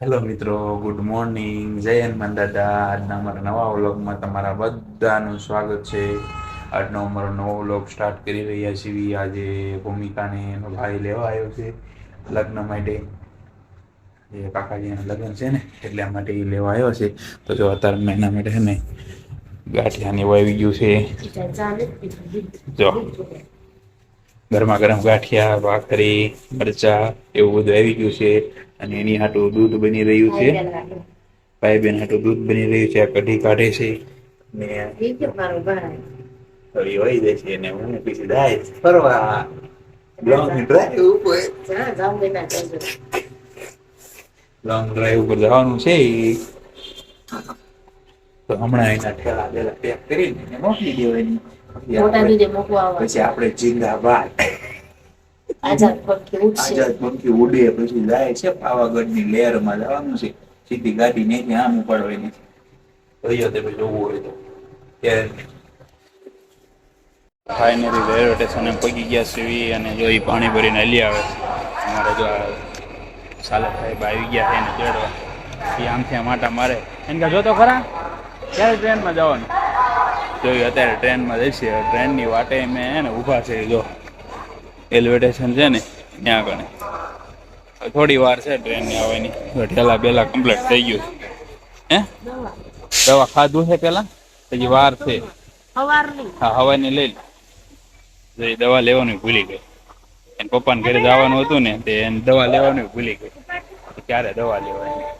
Hello મિત્રો good morning જય હનુમાન દાદા. આજના અમારા નવા વ્લોગમાં તમારા બધાનું સ્વાગત છે. આજનો અમારો નવો વ્લોગ સ્ટાર્ટ કરી રહ્યા છીએ. આજે ભૂમિકાને એનો ભાઈ લેવા આવ્યો છે લગ્ન માટે. એ કાકાજીના લગ્ન છે ને એટલા માટે એ લેવા આવ્યો છે. તો જો અત્યારે મહિના માટે છે ને ગાંઠિયાની વાવી ગયું છે. જો. ગરમા ગરમ ગાંઠિયા ભાખરી મરચા એવું બધું આવી ગયું છે અને એની હાટું દૂધ બની રહ્યું છે. ભાઈ બેન હાટું દૂધ બની રહ્યું છે આ કઢી કાઢે છે ને થોડી વહી જાય છે અને હું પછી જાય ફરવા. લોંગ ડ્રાઈવ ઉપર. લોંગ ડ્રાઈવ ઉપર જવાનું છે. તો હમણાં એના ઠેલા બેલા પેક કરીને મોકલી દેવાની. પછી આપણે- જિંદાબાદ આઝાદ પંખી ઉડશે. આઝાદ પંખી ઉડે પછી જાય છે પાવાગઢની લહેરમાં જવાનું છે. સીધી ગાડી ને આમ ઉપાડવાની છે. જોઈએ તમે જોવું હોય તો. ફાઇનલી રેલવે સ્ટેશને પગી ગયા સીવી અને જો એ પાણી ભરીને હલી આવે. છે અમારે જો આ સાલક સાહેબ આવી ગયા છે એને ચડવા. એ આમથી આમ આટા મારે. એને કહે જો તો ખરા? ક્યારે ટ્રેનમાં જવાનું? જોયું અત્યારે ટ્રેનમાં જઈશે. ટ્રેનની વાટે મેં હે ને ઊભા છે જો. રેલવે સ્ટેશન છે ને ત્યાં આગળ. થોડી વાર છે ટ્રેનની આવવાની ઠેલા બેલા કમ્પ્લીટ થઈ ગયું હે? દવા ખાધું છે પેલા? પછી વાર છે. હા હવાની લઈ લે. દવા લેવાનું ભૂલી ગઈ. એને પપ્પાને ઘરે જવાનું હતું ને તે એને દવા લેવાનું ભૂલી ગઈ. ક્યારે દવા લેવાની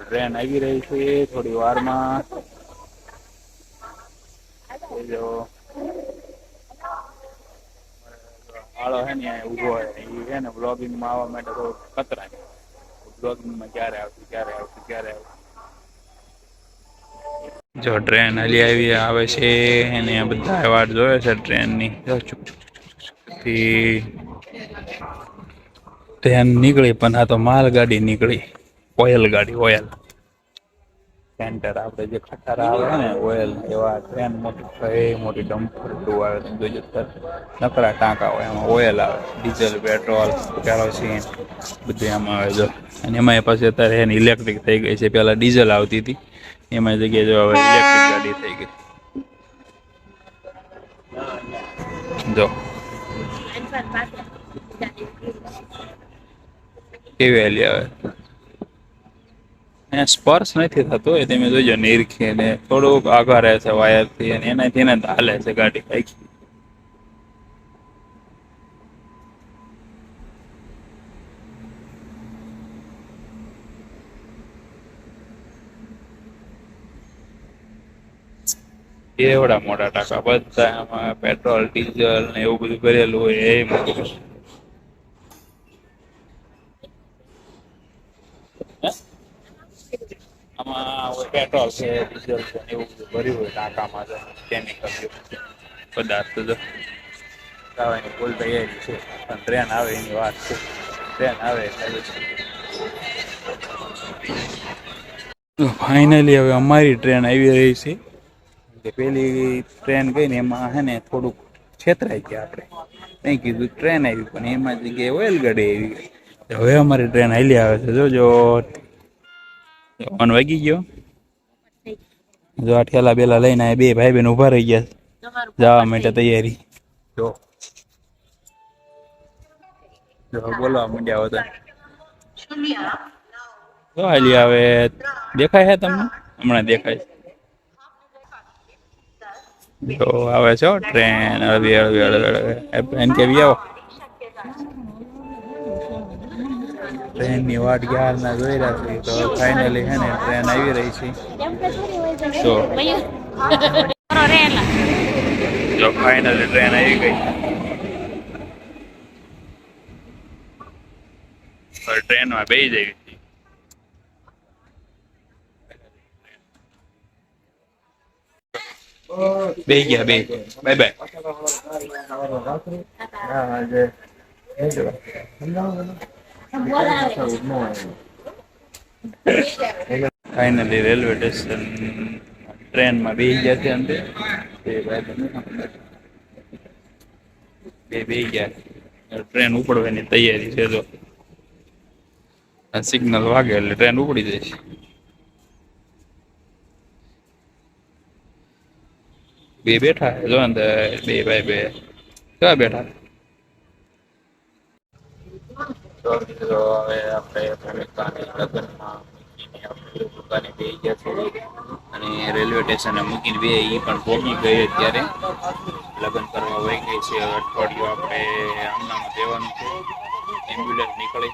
ટ્રેન આવી રહી છે થોડી વારમાં. એ જો હે ને ઊભો હે, એ હે ને બ્લોગિંગમાં આવવા માટે તો કતરાય બ્લોગિંગમાં ક્યારે આવશે ક્યારે આવશે ક્યારે આવશે? જો ટ્રેન હલી આવી આવે છે અને આ બધા વાટ જોવે છે ટ્રેનની ટ્રેન નીકળી પણ આ તો માલગાડી નીકળી. ઓયલ ગાડી ઓયલ સેન્ટર આપણે જે ખટારા આવે ને ઓઇલ એવા ટ્રેન મોટી કઈ મોટી ડમ્પર જેવું આવે તમે જોઈ નકરા ટાંકા હોય, એમાં ઓઇલ આવે ડીઝલ પેટ્રોલ કેરોસીન બધું એમાં આવે જો. અને એમાં પછી અત્યારે એની ઇલેક્ટ્રિક થઈ ગઈ છે. પહેલાં ડીઝલ આવતી હતી એમાં જગ્યાએ જો હવે ઇલેક્ટ્રિક ગાડી થઈ ગઈ. જો. કેવી હેલી આવે? અહીંયા સ્પર્શ નથી થતો એ તમે જોજો નીરખી ને થોડુંક આગળ રહે છે વાયરથી અને એનાથી એને હાલે છે ગાડી આખી એવડા મોટા ટાંકા, બધા એમાં પેટ્રોલ, ડીઝલ ને એવું બધું ભરેલું હોય, એ મોટું હે? પેટ્રોલ છે ડીઝલ છે એવું બધું ભર્યું હોય ટાંકામાં તો કેમિકલ પદાર્થ તો ખાવાની ફૂલ તૈયારી છે. પણ ટ્રેન આવે એની વાત છે. ટ્રેન આવે એટલે ફાઇનલી હવે અમારી ટ્રેન આવી રહી છે. જે પેલી ટ્રેન ગઈ ને એમાં હે ને થોડુંક છેતરાઈ ગયા આપણે. નહીં કીધું ટ્રેન આવી પણ એમાં જગ્યાએ ઓઇલ ગાડી આવી. ગઈ હવે અમારી ટ્રેન હાલી આવે છે. જોજો વન વાગી ગયો. જો આ ઠેલા બેલા લઈને આ બે ભાઈ બેન ઊભા રહી ગયા જવા માટે તૈયારી. જો. જો બોલવા માંડ્યા હતા જો હાલી હવે દેખાય છે તમને? હમણાં દેખાય જો આવે છે ટ્રેન. હળવી હળવી હળવી હળવી. એમ કેવી આવો. ટ્રેનની વાટ ના જોઈ રાખી તો ફાઇનલી છે ને ટ્રેન આવી રહી છે. તો જો ફાઇનલી ટ્રેન આવી ગઈ. ટ્રેનમાં બેસી જઈ બે ગયા બે bye bye finally railway station ટ્રેનમાં બે ગયા છે અંતે. બે બે ગયા. ટ્રેન ઉપડવાની તૈયારી છે જો. સિગ્નલ વાગે એટલે ટ્રેન ઉપડી છે બે બેઠા જો અંદર. બે ભાઈ બે. કેવા બેઠા? અને રેલવે સ્ટેશને મૂકીને બે એ પણ પહોંચી ગઈ અત્યારે લગ્ન કરવા વહી ગઈ છે અઠવાડિયું આપણે હમણાં દેવાનું છે એમ્બ્યુલન્સ નીકળે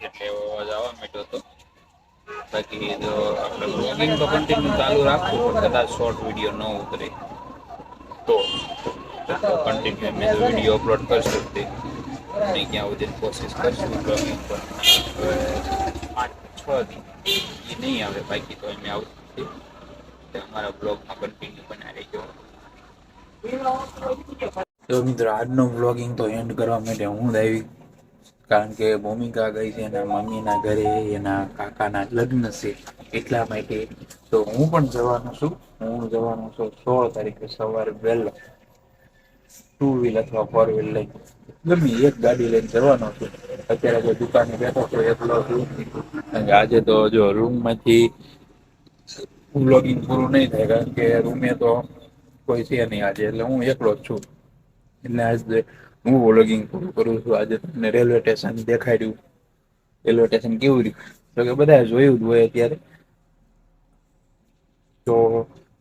એટલે અવાજ આવવા માંડ્યો હતો બાકી તો આપણે બ્લોગિંગ તો કન્ટિન્યુ ચાલુ રાખવું પણ કદાચ શોર્ટ વીડિયો ન ઉતરે. તો કન્ટિન્યુ વીડિયો અપલોડ કરશું તે અને ક્યાં સુધી કોશિશ કરશું ડ્રોઈંગ પર પાંચ છ એ નહીં આવે બાકી તો અમે આવશું તો અમારા બ્લોગમાં કન્ટિન્યુ બનાવી રહેજો. તો મિત્રો, આજનો વ્લોગિંગ તો એન્ડ કરવા માટે હું આવી કારણ કે ભૂમિકા ગઈ છે એના મમ્મીના ઘરે, એના કાકાના લગ્ન છે એટલા માટે તો હું પણ જવાનો છું. હું જવાનો છું સોળ તારીખે સવારે વહેલો. ટુ વ્હીલ અથવા ફોર વ્હીલ લઈ. ગમે એક ગાડી લઈને જવાનો છું. અત્યારે જો દુકાને બેઠો છું, એકલો છું. આજે તો જો રૂમમાંથી વ્લોગિંગ પૂરું નહીં થાય, કારણ કે રૂમે તો કોઈ છે નહીં આજે, એટલે હું એકલો જ છું. એટલે આજે હું વ્લોગિંગ પૂરું કરું છું. આજે તમને રેલવે સ્ટેશન દેખાડ્યું. રેલવે સ્ટેશન કેવું રહ્યું? તો કે બધા જોયું જ હોય અત્યારે. તો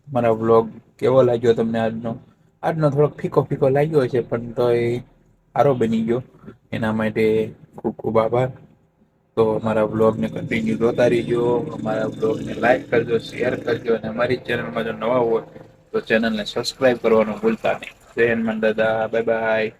મારા વ્લોગ કેવો લાગ્યો તમને આજનો? આજનો થોડોક ફીકો ફીકો લાગ્યો છે પણ તો એ સારો બની ગયો. એના માટે ખૂબ ખૂબ આભાર. તો અમારા બ્લોગને કન્ટિન્યુ જોતા રહીજો. અમારા બ્લોગને લાઈક કરજો શેર કરજો, અને અમારી ચેનલમાં જો નવા હોય તો ચેનલને સબસ્ક્રાઇબ કરવાનું ભૂલતા નહીં. જય હનુમાન દાદા બાય બાય.